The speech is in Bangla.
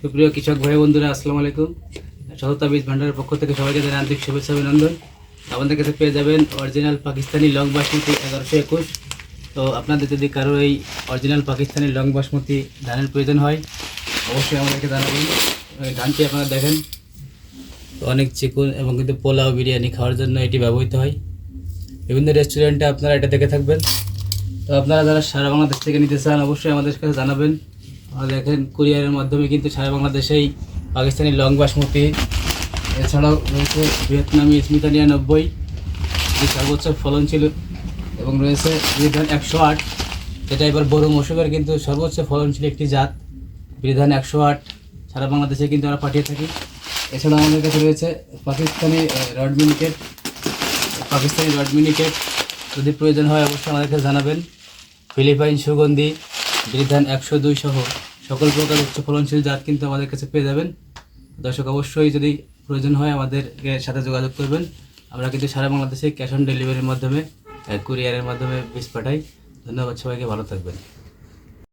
সুপ্রিয় কৃষক ভাই বন্ধুরা, আসসালামু আলাইকুম। সততা বীজ ভান্ডারের পক্ষ থেকে সবাইকে জানাই আন্তরিক শুভেচ্ছা, অভিনন্দন। আমাদের কাছে পেয়ে যাবেন অরিজিনাল পাকিস্তানি লং বাসমতি এগারোশো একুশ। তো আপনাদের যদি কারও এই অরিজিনাল পাকিস্তানি লং বাসমতি ধানের প্রয়োজন হয়, অবশ্যই আমাদেরকে জানাবেন। ধানটি আপনারা দেখেন অনেক চিকুন এবং কিন্তু পোলাও বিরিয়ানি খাওয়ার জন্য এটি ব্যবহৃত হয়। বিভিন্ন রেস্টুরেন্টে আপনারা এটা দেখে থাকবেন। তো আপনারা যারা সারা বাংলাদেশ থেকে নিতে চান, অবশ্যই আমাদের কাছে জানাবেন। দেখেন কুরিয়ারের মাধ্যমে কিন্তু সারা বাংলাদেশেই পাকিস্তানি লং বাসমতি এছাড়াও রয়েছে ভিয়েতনামি স্মিতা নিরানব্বই যে সর্বোচ্চ ফলন ছিল এবং রয়েছে বিধান একশো আট। যেটা এবার বড় মৌসুমের কিন্তু সর্বোচ্চ ফলনশীল একটি জাত, বিধান একশো আট। সারা বাংলাদেশে কিন্তু আমরা পাঠিয়ে থাকি। এছাড়া আমাদের কাছে রয়েছে পাকিস্তানি রড মিনিকেট পাকিস্তানি রড মিনিকেট যদি প্রয়োজন হয় অবশ্যই আমাদেরকে জানাবেন। ফিলিপাইন সুগন্ধি বিধান একশো দুই সহ সকল প্রকার উচ্চ ফলনশীল জাত কিন্তু আমাদের কাছে পেয়ে যাবেন। দর্শক, অবশ্যই যদি প্রয়োজন হয় আমাদেরকে সাথে যোগাযোগ করবেন। আমরা কিন্তু সারা বাংলাদেশে ক্যাশ অন ডেলিভারির মাধ্যমে কুরিয়ারের মাধ্যমে বীজ পাঠাই। ধন্যবাদ সবাইকে, ভালো থাকবেন।